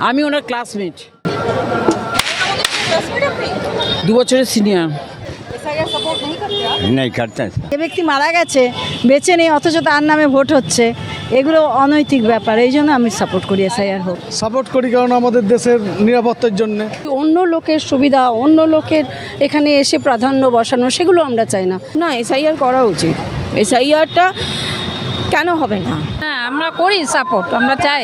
আমি ওনার ক্লাসমেট দু বছরের সিনিয়র नहीं करते हैं যে ব্যক্তি মারা গেছে বেঁচে নেই অথচ তার নামে ভোট হচ্ছে এগুলো অনৈতিক ব্যাপার এই জন্য আমি সাপোর্ট করি এসআইআর হোক সাপোর্ট করি কারণ আমাদের দেশের নিরাপত্তার জন্য অন্য লোকের সুবিধা অন্য লোকের এখানে এসে প্রাধান্য বসানো সেগুলো আমরা চাই না না এসআইআর করা উচিত এসআইআরটা কেন হবে না হ্যাঁ আমরা করি সাপোর্ট আমরা চাই।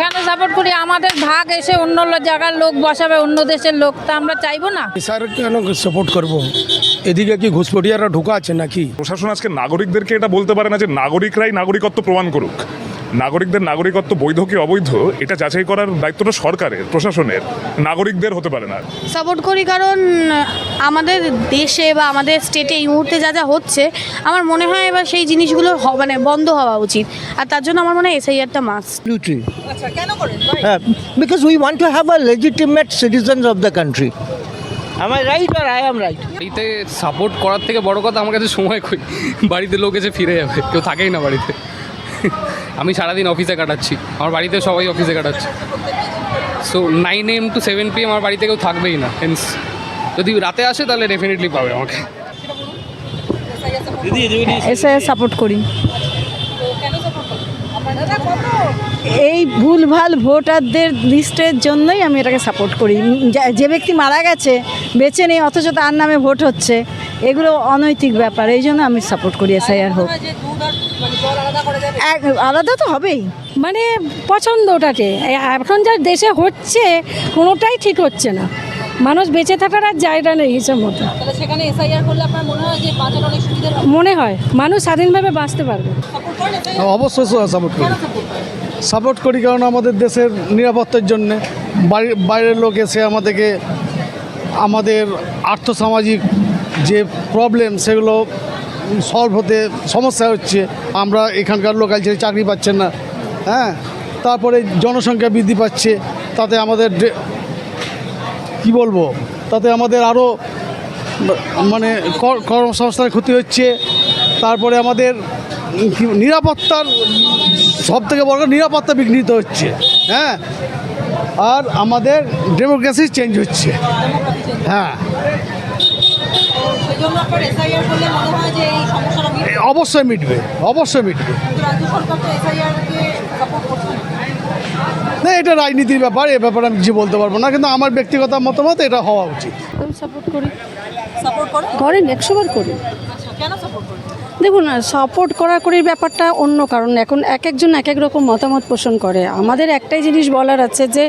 কেন সাপোর্ট করি? আমাদের ভাগ এসে অন্য জায়গার লোক বসাবে অন্য দেশের লোক তা আমরা চাইব না। স্যার কেন সাপোর্ট করব? এদিকে কি ঘুষপটিয়ারা ঢুকা আছে নাকি? প্রশাসন আজকে নাগরিকদেরকে এটা বলতে পারে না যে নাগরিকরাই নাগরিকত্ব প্রমাণ করুক। নাগরিকদের নাগরিকত্ব বৈধ কি অবৈধ? এটা যাচাই করার দায়িত্বটা সরকারের প্রশাসনের। নাগরিকদের হতে পারে না। সাপোর্ট করি কারণ আমাদের দেশে বা আমাদের স্টেটে এই মুহূর্তে যা যা হচ্ছে আমার মনে হয় এবার সেই জিনিসগুলো মানে বন্ধ হওয়া উচিত। আর তার জন্য আমার মনে হয় এসআইআরটা must Absolutely. Uh, because we want to have a legitimate citizens of the country. Am I right or I am right? বাড়িতে সাপোর্ট করার থেকে বড় কথা আমার কাছে সময় কই? বাড়িতে লোক এসে ফিরে যাবে কেউ থাকেই না বাড়িতে। আমি সারাদিন অফিসে কাটাচ্ছি। আমার বাড়িতে সবাই অফিসে কাটাচ্ছে। So nine AM to seven PM M আমার বাড়িতে কেউ থাকবেই না হেন্স যদি রাতে আসে তাহলে ডেফিনেটলি পাবে আমাকে। এসআইআর সাপোর্ট করি। এই ভুলভাল ভোটারদের লিস্টের জন্যই আমি এটাকে সাপোর্ট করি। যা- যে ব্যক্তি মারা গেছে বেঁচে নেই অথচ তার নামে ভোট হচ্ছে এগুলো অনৈতিক ব্যাপার এই জন্য আমি সাপোর্ট করি এসআইআর হোক। আলাদা তো হবেই। মানে পছন্দ ওটাকে এখন যা দেশে হচ্ছে কোনোটাই ঠিক হচ্ছে না। মানুষ বেঁচে থাকার আর জায়গা নেই হিসেব মতো। সেখানে এসআইআর করলে আপনার মনে হয় যে বাঁচার অনেক সুবিধা মনে হয়। মানুষ স্বাধীনভাবে বাঁচতে পারবে। অবশ্যই সাপোর্ট করি। সাপোর্ট করি? কারণ আমাদের দেশের নিরাপত্তার জন্য। বাইরের লোক এসে আমাদেরকে আমাদের আর্থসামাজিক যে প্রবলেম সেগুলো সলভ হতে সমস্যা হচ্ছে। আমরা এখানকার লোকাল ছেলে চাকরি পাচ্ছেন না হ্যাঁ? তারপরে জনসংখ্যা বৃদ্ধি পাচ্ছে, তাতে আমাদের কি বলব? তাতে আমাদের আরও মানে কর- কর্মসংস্থানের ক্ষতি হচ্ছে। তারপরে আমাদের নিরাপত্তার সব থেকে বড় নিরাপত্তা বিঘ্নিত হচ্ছে হ্যাঁ? আর আমাদের ডেমোক্রেসি চেঞ্জ হচ্ছে হ্যাঁ সেই জন্য আপনার এসআইআর করলে মনে হয় যে এই সমস্যাটা এ অবশ্যই মিটবে অবশ্যই মিটবে। না। না এটা রাজনীতির ব্যাপার এ ব্যাপারে আমি কিছু বলতে পারব না কিন্তু আমার ব্যক্তিগত মতামত এটা হওয়া উচিত। সাপোর্ট করি। সাপোর্ট করে করেন একশোবার করি। আচ্ছা কেন সাপোর্ট করে দেখুন সাপোর্ট করাকরির ব্যাপারটা অন্য কারণ। এখন এক একজন এক এক রকম মতামত পোষণ করে। আমাদের একটাই জিনিস বলার আছে যে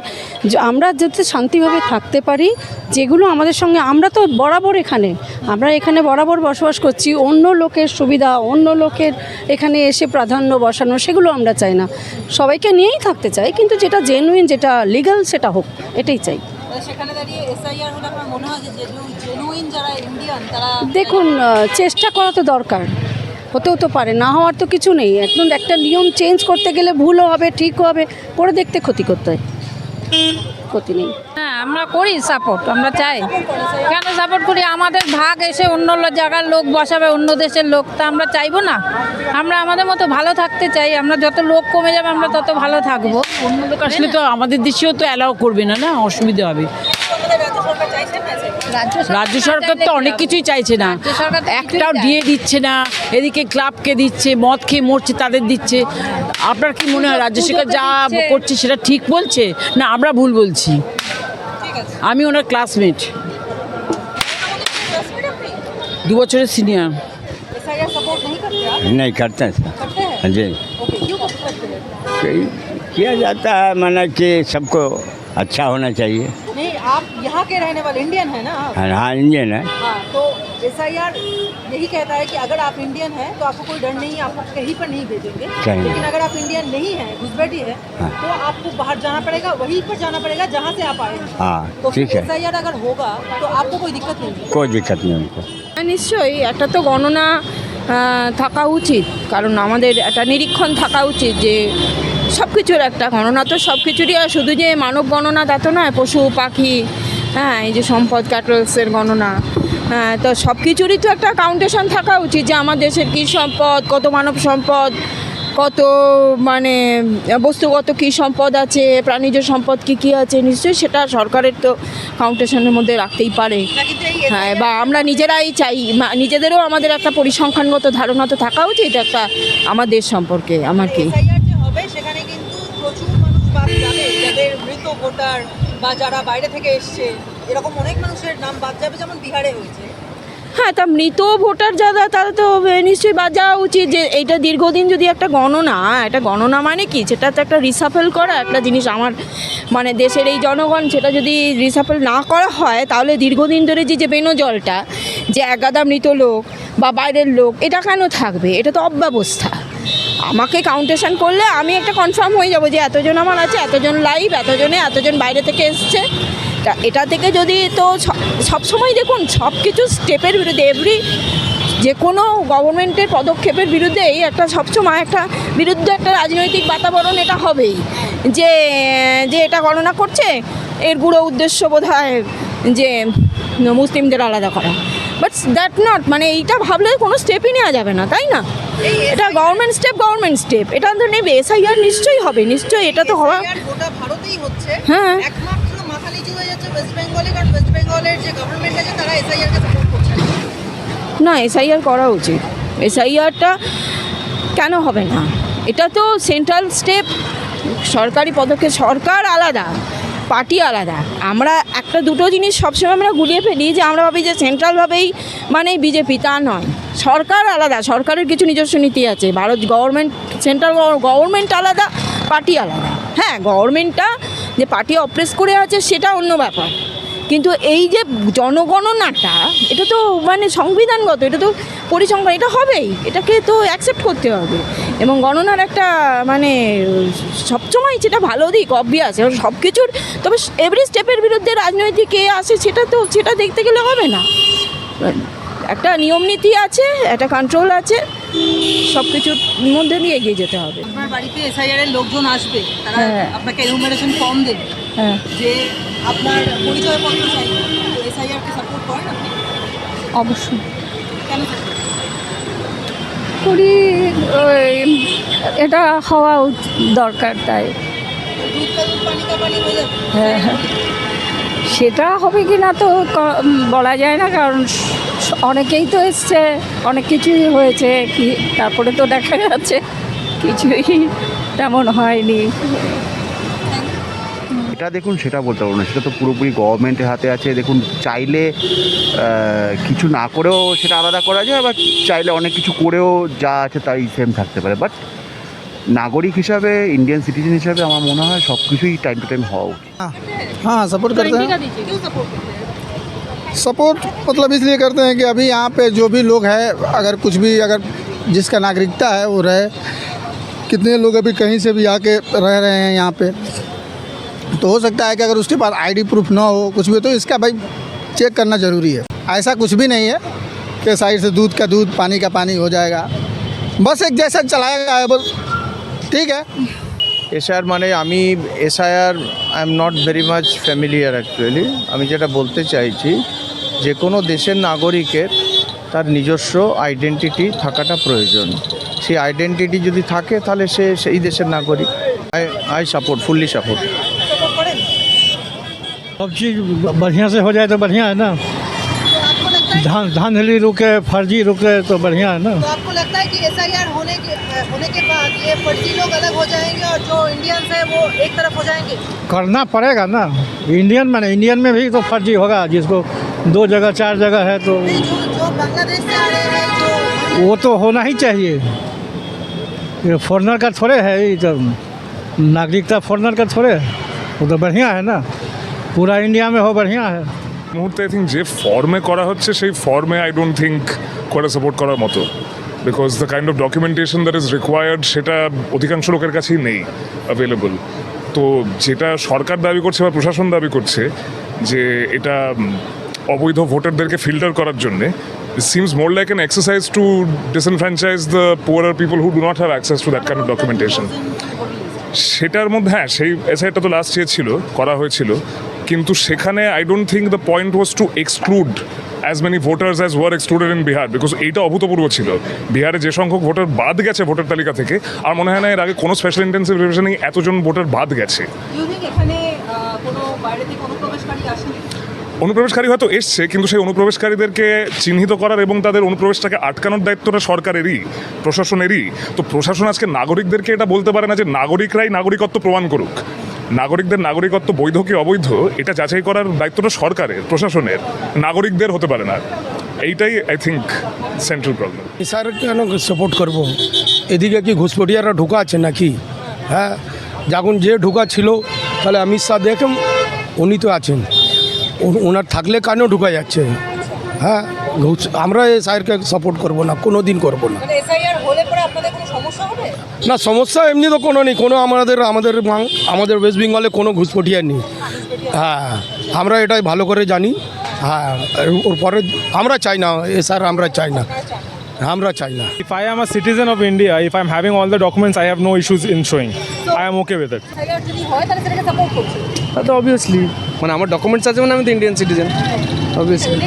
আমরা যাতে শান্তিভাবে থাকতে পারি যেগুলো আমাদের সঙ্গে আমরা তো বরাবর এখানে। আমরা এখানে বরাবর বসবাস করছি অন্য লোকের সুবিধা অন্য লোকের এখানে এসে প্রাধান্য বসানো সেগুলো আমরা চাই না। সবাইকে নিয়েই থাকতে চাই কিন্তু যেটা জেনুইন যেটা লিগ্যাল সেটা হোক এটাই চাই। মনে হয় দেখুন চেষ্টা করা তো দরকার। হতেও তো পারে না হওয়ার তো কিছু নেই। একদম একটা নিয়ম চেঞ্জ করতে গেলে ভুলও হবে ঠিকও হবে পরে দেখতে ক্ষতি করতে হয়। ক্ষতি নেই। হ্যাঁ আমরা করি সাপোর্ট আমরা চাই। কেন সাপোর্ট করি? আমাদের ভাগ এসে অন্য জায়গার লোক বসাবে অন্য দেশের লোক তা আমরা চাইব না। আমরা আমাদের মতো ভালো থাকতে চাই আমরা যত লোক কমে যাবে আমরা তত ভালো থাকব। অন্য লোক আসলে তো আমাদের দেশেও তো অ্যালাউ করবে না না? অসুবিধা হবে। রাজ্য সরকার তো অনেক কিছুই চাইছে না রাজ্য সরকার তো কিছুই একটাও চায়। দিয়ে দিচ্ছে না এদিকে ক্লাবকে দিচ্ছে মদ খেয়ে মরছে তাদের দিচ্ছে আপনার কি মনে হয় রাজ্য সরকার যা দিচ্ছে। করছে সেটা ঠিক বলছে না আমরা ভুল বলছি আমি ওনার ক্লাসমেট দু বছরের সিনিয়র एसआईआर सपोर्ट नहीं करते आप नहीं करते हैं सर करते हैं हाँ जी ओके क्यों करते हैं कई- किया जाता है माना कि सबको अच्छा होना चाहिए नहीं आप यहाँ के रहने वाले इंडियन है ना आप? हाँ हाँ इंडियन है हाँ तो एसआईआर यही कहता है कि अगर आप इंडियन हैं तो आपको कोई डर नहीं है आपको कहीं पर नहीं भेजेंगे कहीं लेकिन अगर आप इंडियन नहीं हैं घुसपैठी है हाँ। तो आपको बाहर जाना पड़ेगा वहीं पर जाना पड़ेगा जहाँ से आप आए हैं हाँ तो ठीक है एसआईआर अगर होगा तो आपको कोई दिक्कत नहीं है कोई दिक्कत नहीं उनको হ্যাঁ, নিশ্চয়ই একটা তো গণনা আহ, থাকা উচিত কারণ আমাদের একটা নিরীক্ষণ থাকা উচিত যে সব কিছুর একটা গণনা তো সব কিছুরই আর শুধু যে মানব গণনা তা তো নয়, পশু, পাখি হ্যাঁ এই যে সম্পদ, ক্যাটালসের গণনা হ্যাঁ তো সব কিছুরই তো একটা কাউন্টেশন থাকা উচিত যে আমার দেশের কী সম্পদ, কত মানব সম্পদ, কত মানে বস্তুগত কী সম্পদ আছে, প্রাণীজ সম্পদ কী কী আছে, নিশ্চয়ই সেটা সরকারের তো কাউন্টেশনের মধ্যে রাখতেই পারে। হ্যাঁ বা আমরা নিজেরাই চাই নিজেদেরও আমাদের একটা পরিসংখ্যানগত ধারণা তো থাকা উচিত একটা আমার দেশ সম্পর্কে আমার কি বাদ যাবে, যাদের মৃত ভোটার বা যারা বাইরে থেকে এসছে, এরকম অনেক মানুষের নাম বাদ যাবে যেমন বিহারে হয়েছে। হ্যাঁ তা মৃত ভোটার যারা, তারা তো নিশ্চয়ই বাদ যাওয়া উচিত যে এইটা দীর্ঘদিন যদি একটা গণনা এটা গণনা মানে কি? সেটা তো একটা রিসাফেল করা একটা জিনিস আমার মানে দেশের এই জনগণ সেটা যদি রিসাফেল না করা হয়, তাহলে দীর্ঘদিন ধরে যে যে বেনো জলটা যে একাদা মৃত লোক বা বাইরের লোক, এটা কেন থাকবে? এটা তো অব্যবস্থা। আমাকে কাউন্টেশন করলে আমি একটা কনফার্ম হয়ে যাব যে এতজন আমার আছে, এতজন লাইভ এতজনে এতজন বাইরে থেকে এসছে। তা এটা থেকে যদি তো সব সময় দেখুন, সব কিছু স্টেপের বিরুদ্ধে এভরি যে কোনো গভর্নমেন্টের পদক্ষেপের বিরুদ্ধে এই একটা সবসময় একটা বিরুদ্ধে একটা রাজনৈতিক বাতাবরণ এটা হবেই। যে যে এটা গণনা করছে, এর গুঁড়ো উদ্দেশ্য বোধ হয় যে মুসলিমদের আলাদা করা। বাট দ্যাট নট মানে এইটা ভাবলে কোনো স্টেপই নেওয়া যাবে না, তাই না? এটা গভর্নমেন্ট স্টেপ গভর্নমেন্ট স্টেপ এটা তো নেবে এসআইআর নিশ্চয়ই হবে নিশ্চয়ই এটা তো হওয়া গোটা ভারতেই হচ্ছে। হ্যাঁ। একমাত্র মাথা নিচু হয়ে যাচ্ছে ওয়েস্ট বেঙ্গলে কারণ ওয়েস্ট বেঙ্গলের যে গভর্নমেন্ট আছে তারা এসআইআর কে সাপোর্ট করছে না। না এসআইআর করা উচিত। এসআইআরটা কেন হবে না? এটা তো সেন্ট্রাল স্টেপ সরকারি পদক্ষেপ সরকার আলাদা। পার্টি আলাদা। আমরা একটা দুটো জিনিস সবসময় আমরা গুলিয়ে ফেলি যে আমরা ভাবি যে সেন্ট্রালভাবেই মানে বিজেপি তা নয়। সরকার আলাদা, সরকারের কিছু নিজস্ব নীতি আছে। ভারত গভর্নমেন্ট সেন্ট্রাল গভর্নমেন্ট আলাদা, পার্টি আলাদা। হ্যাঁ গভর্নমেন্টটা যে পার্টি অপ্রেস করে আছে সেটা অন্য ব্যাপার। কিন্তু এই যে জনগণনাটা এটা তো মানে সংবিধানগত এটা তো পরিসংখ্যান এটা হবেই এটাকে তো অ্যাকসেপ্ট করতে হবে। এবং গণনার একটা মানে সবসময় যেটা ভালো দিক অবভিয়াস এবং সব কিছুর তবে এভরি স্টেপের বিরুদ্ধে রাজনৈতিক কে আসে সেটা তো সেটা দেখতে গেলে হবে না। একটা নিয়ম নীতি আছে একটা কন্ট্রোল আছে সব কিছুর মধ্যে দিয়ে এগিয়ে যেতে হবে। আপনার বাড়িতে এসআইআর এর লোকজন আসবে তারা হ্যাঁ। আপনাকে এনুমারেশন ফর্ম দেবে। যে আপনার পরিচয়পত্র চাইবে এসআইআর কে সাপোর্ট করেন আপনি? অবশ্যই। কেন? করি ওই এটা হওয়া দরকার তাই। হয়ে হ্যাঁ হ্যাঁ। সেটা হবে কি না তো বলা যায় না কারণ অনেকেই তো এসছে অনেক কিছুই হয়েছে কি তারপরে তো দেখা যাচ্ছে কিছুই তেমন হয়নি। এটা দেখুন সেটা বলতে পারবো না সেটা তো পুরোপুরি গভর্নমেন্টের হাতে আছে দেখুন চাইলে আহ, কিছু না করেও সেটা আলাদা করা যায় বা চাইলে অনেক কিছু করেও যা আছে তাই সেম থাকতে পারে বাট নাগরিক হিসাবে ইন্ডিয়ান সিটিজেন হিসাবে আমার মনে হয় সব কিছুই টাইম টু টাইম হওয়া উচিত हाँ सपोर्ट करते हैं क्यों सपोर्ट करते हैं सपोर्ट मतलब इसलिए करते हैं कि अभी यहाँ पे जो भी लोग हैं अगर कुछ भी अगर जिसका नागरिकता है वो रहे कितने लोग अभी कहीं से भी आके रह रहे हैं यहाँ पे तो हो सकता है कि अगर उसके पास आईडी प्रूफ ना हो कुछ भी हो, तो इसका भाई चेक करना ज़रूरी है ऐसा कुछ भी नहीं है कि साइड से दूध का दूध पानी का पानी हो जाएगा बस एक जैसा चलाएगा है बस ठीक है এসআইআর মানে আমি SIR I am not very much familiar actually আমি যেটা বলতে চাইছি যে কোনো দেশের নাগরিকের তার নিজস্ব আইডেন্টিটি থাকাটা প্রয়োজন সেই আইডেন্টিটি যদি থাকে তাহলে সে সেই দেশের নাগরিক I I support fully support support करें सब चीज़ बढ़िया से हो जाए तो बढ़िया है ना। धान धांधली रुके फर्जी रुके तो बढ़िया है ना। तो आपको लगता है कि एसआईआर होने के होने के बाद ये फर्जी लोग अलग हो जाएँगे और जो इंडियंस है वो एक तरफ़ हो जाएँगे? करना पड़ेगा ना। इंडियन मैंने इंडियन में भी तो फर्जी होगा जिसको दो जगह चार जगह है तो। जो जो बांग्लादेश से आ रहे हैं जो वो तो होना ही चाहिए। ये फॉरनर का थोड़े है ये तो नागरिकता फॉरनर का थोड़े है वो तो बढ़िया है ना। पूरा इंडिया में हो बढ़िया है মুহূর্তে আই থিঙ্ক যে ফর্মে করা হচ্ছে সেই ফর্মে আই ডোন্ট থিঙ্ক করে সাপোর্ট করার মতো because the kind of documentation that is required সেটা অধিকাংশ লোকের কাছেই নেই অ্যাভেলেবল তো যেটা সরকার দাবি করছে বা প্রশাসন দাবি করছে যে এটা উম, অবৈধ ভোটারদেরকে ফিল্টার করার জন্যে seems more like an exercise to disenfranchise the poor people who do not have access to that kind of documentation সেটার মধ্যে হ্যাঁ সেই এসআইটা তো লাস্ট ইয়ার ছিল, করা হয়েছিল। কিন্তু সেখানে I don't think the point was to exclude as many voters as were excluded in Bihar because এইটা অভূতপূর্ব ছিল। বিহারে যে সংখ্যক ভোটার বাদ গেছে ভোটার তালিকা থেকে, আর মনে হয় না এর আগে কোনো স্পেশাল ইন্টেন্সিভ রিভিশনেই এতজন ভোটার বাদ গেছে। এখানে কোনো বাইরে থেকে অনুপ্রবেশকারী আসেনি? অনুপ্রবেশকারী হয়তো এসছে, কিন্তু সেই অনুপ্রবেশকারীদেরকে চিহ্নিত করার এবং তাদের অনুপ্রবেশটাকে আটকানোর দায়িত্বটা সরকারেরই, প্রশাসনেরই। তো প্রশাসন আজকে নাগরিকদেরকে এটা বলতে পারে না যে নাগরিকরাই নাগরিকত্ব প্রমাণ করুক। নাগরিকদের নাগরিকত্ব বৈধ কি অবৈধ, এটা যাচাই করার দায়িত্বটা সরকারের, প্রশাসনের। নাগরিকদের হতে পারে না। এইটাই I think central problem sir কেন সাপোর্ট করব? এদিকে কি ঘুষপটিয়ারা ঢোকা আছে নাকি? হ্যাঁ? যখন যে ঢোকা ছিল, তাহলে অমিত শাহ দেখেন উনি তো আছেন। ওনার থাকলে কানেও ঢুকে যাচ্ছে। হ্যাঁ আমরা এই স্যারকে সাপোর্ট করব না কোনো দিন করব না। মানে না সমস্যা এমনি তো কোনো নেই কোনো আমাদের আমাদের আমাদের ওয়েস্ট বেঙ্গলে কোনো ঘুষপটিয়া নেই। হ্যাঁ আমরা এটাই ভালো করে জানি। হ্যাঁ ওর পরে আমরা চাই না এ স্যার আমরা চাই না। আমরা চাই না If I am a citizen of India, if I'm having all the documents, I have no issues in showing. I am okay with it. SIR যদি হয় তাহলে সেটাকে সাপোর্ট করছে But obviously, মানে আমার ডকুমেন্টস আছে মানে আমি তো ইন্ডিয়ান সিটিজেন অবভিয়াসলি